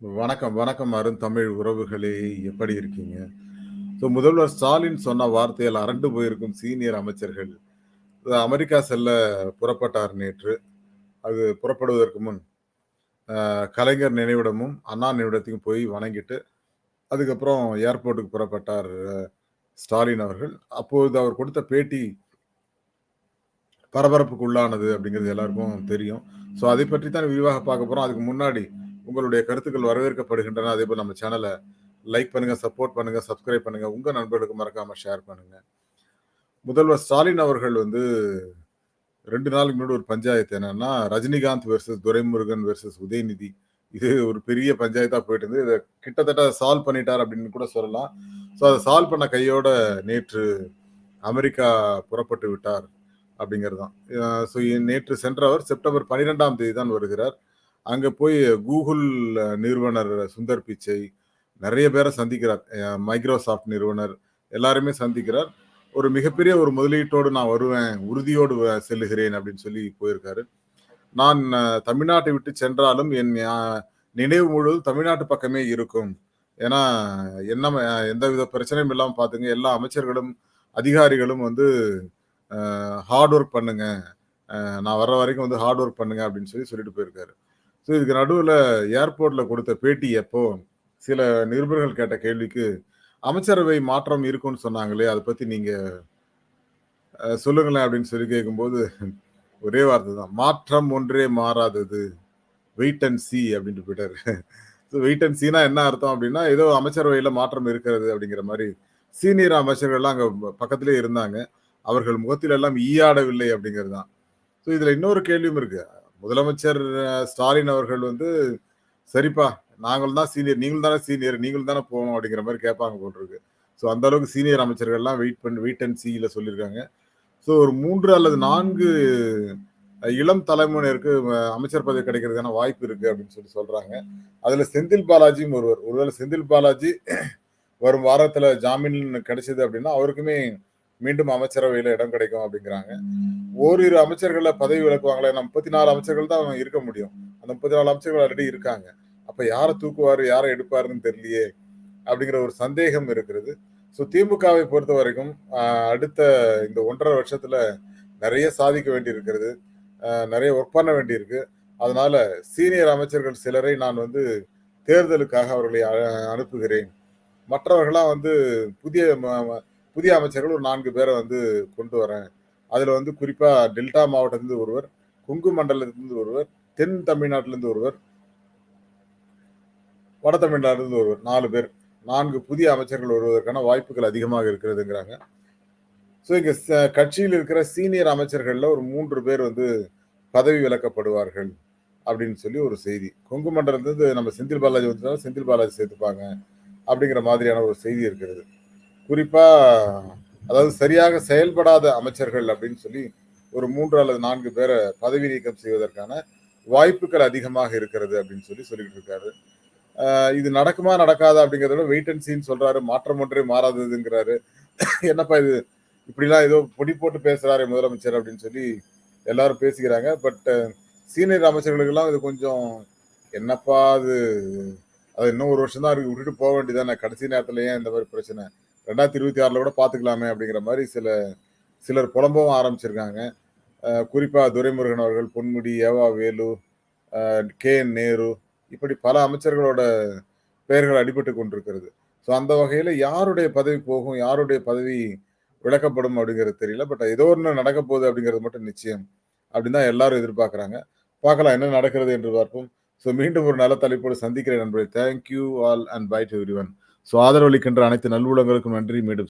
வணக்கம், வணக்கம் அருந்தமிழ் உறவுகளே! எப்படி இருக்கீங்க? ஸோ முதல்வர் ஸ்டாலின் சொன்ன வார்த்தையில் அரண்டு போயிருக்கும் சீனியர் அமைச்சர்கள். அமெரிக்கா செல்ல புறப்பட்டார் நேற்று. அது புறப்படுவதற்கு முன் கலைஞர் நினைவிடமும், அண்ணா நினைவிடத்தையும் போய் வணங்கிட்டு, அதுக்கப்புறம் ஏர்போர்ட்டுக்கு புறப்பட்டார் ஸ்டாலின் அவர்கள். அப்பொழுது அவர் கொடுத்த பேட்டி பரபரப்புக்கு உள்ளானது அப்படிங்கிறது எல்லாருக்கும் தெரியும். ஸோ அதை பற்றி தான் விரிவாக பார்க்க போகிறோம் அதுக்கு முன்னாடி உங்களுடைய கருத்துக்கள் வரவேற்கப்படுகின்றன. அதேபோல நம்ம சேனலை லைக் பண்ணுங்க, சப்போர்ட் பண்ணுங்க, சப்ஸ்கிரைப் பண்ணுங்க. உங்க நண்பர்களுக்கு மறக்காம ஷேர் பண்ணுங்க. முதல்வர் ஸ்டாலின் அவர்கள் வந்து ரெண்டு நாளுக்கு முன்னாடி ஒரு பஞ்சாயத்து என்னன்னா, ரஜினிகாந்த் வெர்சஸ் துரைமுருகன் வெர்சஸ் உதயநிதி. இது ஒரு பெரிய பஞ்சாயத்தா போயிட்டு இருந்து இதை கிட்டத்தட்ட சால்வ் பண்ணிட்டார் அப்படின்னு கூட சொல்லலாம். ஸோ அதை சால்வ் பண்ண கையோட நேற்று அமெரிக்கா புறப்பட்டு விட்டார் அப்படிங்கிறது தான். ஸோ நேற்று சென்றவர் செப்டம்பர் 12ஆம் தேதி தான் வருகிறார். அங்க போய் கூகுள் நிறுவனர் சுந்தர் பிச்சை, நிறைய பேரை சந்திக்கிறார். மைக்ரோசாஃப்ட் நிறுவனர் எல்லாருமே சந்திக்கிறார். ஒரு மிகப்பெரிய ஒரு முதலீட்டோடு நான் வருவேன். உறுதியோடு வ செல்லுகிறேன் அப்படின்னு சொல்லி போயிருக்காரு. நான் தமிழ்நாட்டை விட்டு சென்றாலும் என் நினைவு முழுவதும் தமிழ்நாட்டு பக்கமே இருக்கும். ஏன்னா, என்ன எந்த எந்தவித பிரச்சனையும் இல்லாமல் பார்த்துங்க. எல்லா அமைச்சர்களும், அதிகாரிகளும் வந்து ஹார்ட் ஒர்க் பண்ணுங்க. நான் வர்ற வரைக்கும் வந்து ஹார்ட் ஒர்க் பண்ணுங்க அப்படின்னு சொல்லி சொல்லிட்டு போயிருக்காரு. ஸோ இதுக்கு நடுவில் ஏர்போர்ட்டில் கொடுத்த பேட்டி எப்போ, சில நிருபர்கள் கேட்ட கேள்விக்கு, அமைச்சரவை மாற்றம் இருக்கும்னு சொன்னாங்களே, அதை பற்றி நீங்கள் சொல்லுங்களேன் அப்படின்னு சொல்லி கேட்கும்போது, ஒரே வார்த்தை தான். மாற்றம் ஒன்றே மாறாதது. வெயிட் அண்ட் சி அப்படின்ட்டு போயிட்டாரு. ஸோ வெயிட் அண்ட் சீனா என்ன அர்த்தம் அப்படின்னா, ஏதோ அமைச்சரவையில் மாற்றம் இருக்கிறது அப்படிங்கிற மாதிரி சீனியர் அமைச்சர்கள்லாம் அங்கே பக்கத்திலேயே இருந்தாங்க. அவர்கள் முகத்தில் எல்லாம் ஈயாடவில்லை அப்படிங்கிறது தான். ஸோ இதில் இன்னொரு கேள்வியும் இருக்குது முதலமைச்சர் ஸ்டாலின் அவர்கள் வந்து, சரிப்பா நாங்கள் தான் சீனியர். நீங்கள் தானே சீனியர். நீங்களும் தானே போகணும் அப்படிங்கிற மாதிரி கேட்பாங்க போட்டிருக்கு ஸோ அந்த அளவுக்கு சீனியர் அமைச்சர்கள்லாம் வெயிட் பண்ணி வெயிட் அண்ட் சீல சொல்லியிருக்காங்க. ஸோ ஒரு மூன்று அல்லது நான்கு இளம் தலைமுறையினருக்கு அமைச்சர் பதவி கிடைக்கிறதுக்கான வாய்ப்பு இருக்கு அப்படின்னு சொல்லி சொல்றாங்க. அதுல செந்தில் பாலாஜியும் ஒருவர். ஒருவேளை செந்தில் பாலாஜி வரும் வாரத்துல ஜாமீன் கிடைச்சது அப்படின்னா, அவருக்குமே மீண்டும் அமைச்சரவையில இடம் கிடைக்கும் அப்படிங்கிறாங்க. ஓரிரு அமைச்சர்கள பதவி விளக்குவாங்களே நம்ம முப்பத்தி நாலு அமைச்சர்கள் தான் இருக்க முடியும். அந்த 34 அமைச்சர்கள் ஆல்ரெடி இருக்காங்க. அப்ப யாரை தூக்குவாரு, யாரை எடுப்பாருன்னு தெரியலையே அப்படிங்கிற ஒரு சந்தேகம் இருக்கிறது. ஸோ திமுகவை பொறுத்த வரைக்கும் அடுத்த இந்த 1 1/2 வருஷத்துல நிறைய சாதிக்க வேண்டி இருக்கிறது நிறைய ஒர்க் பண்ண வேண்டியிருக்கு. அதனால சீனியர் அமைச்சர்கள் சிலரை நான் வந்து தேர்தலுக்காக அவர்களை அ அனுப்புகிறேன். மற்றவர்களாம் வந்து புதிய ம புதிய அமைச்சர்கள் ஒரு நான்கு பேரை வந்து கொண்டு வரேன். அதில் வந்து குறிப்பாக டெல்டா மாவட்டத்திலிருந்து ஒருவர், கொங்கு மண்டலத்திலிருந்து ஒருவர், தென் தமிழ்நாட்டிலிருந்து ஒருவர். வட தமிழ்நாட்டிலிருந்து ஒருவர். நாலு பேர். நான்கு புதிய அமைச்சர்கள் வருவதற்கான வாய்ப்புகள் அதிகமாக இருக்கிறதுங்கிறாங்க. ஸோ இங்கே ச கட்சியில் இருக்கிற சீனியர் அமைச்சர்களில் ஒரு மூன்று பேர் வந்து பதவி விலக்கப்படுவார்கள் அப்படின்னு சொல்லி ஒரு செய்தி. கொங்கு மண்டலத்திலிருந்து நம்ம செந்தில் பாலாஜி வந்துட்டாலும் செந்தில் பாலாஜி சேர்த்துப்பாங்க. அப்படிங்கிற மாதிரியான ஒரு செய்தி இருக்கிறது. குறிப்பா அதாவது சரியாக செயல்படாத அமைச்சர்கள் அப்படின்னு சொல்லி ஒரு மூன்று அல்லது நான்கு பேரை பதவி நீக்கம் செய்வதற்கான வாய்ப்புகள் அதிகமாக இருக்கிறது அப்படின்னு சொல்லி சொல்லிட்டு இருக்காரு. இது நடக்குமா? நடக்காதா? அப்படிங்கிறத விட வெயிட் அண்ட் சீன் சொல்றாரு. மாற்றம் ஒன்றே மாறாததுங்கிறாரு. என்னப்பா இது? இப்படிலாம் ஏதோ பொடி போட்டு பேசுறாரு முதலமைச்சர் அப்படின்னு சொல்லி எல்லாரும் பேசிக்கிறாங்க. பட் சீனியர் அமைச்சர்களுக்கெல்லாம் இது கொஞ்சம் என்னப்பா அது? அது இன்னும் ஒரு வருஷம் தான் இருக்கு. விட்டுட்டு போக வேண்டியது தானே. கடைசி நேரத்துல ஏன் இந்த மாதிரி பிரச்சனை? 2026ல கூட பார்த்துக்கலாமே அப்படிங்கிற மாதிரி சில சிலர் புலம்பவும் ஆரம்பிச்சிருக்காங்க. குறிப்பாக துரைமுருகன் அவர்கள், பொன்முடி, ஏவா வேலு, கே. என். நேரு இப்படி பல அமைச்சர்களோட பெயர்கள் அடிபட்டு கொண்டிருக்கிறது. ஸோ அந்த வகையில் யாருடைய பதவி போகும்? யாருடைய பதவி விலக்கப்படும் அப்படிங்கிறது தெரியல. பட் ஏதோ ஒன்று நடக்க போகுது அப்படிங்கிறது மட்டும் நிச்சயம். அப்படின்னு தான் எல்லாரும் எதிர்பார்க்குறாங்க பார்க்கலாம் என்ன நடக்கிறது என்று பார்ப்போம். ஸோ மீண்டும் ஒரு நல்ல தலைப்போடு சந்திக்கிறேன் நண்பர்களே. Thank you all and bye to everyone so ஆதரவளிக்கின்ற அனைத்து நல்லுள்ளங்களுக்கும் நன்றி. மீண்டும்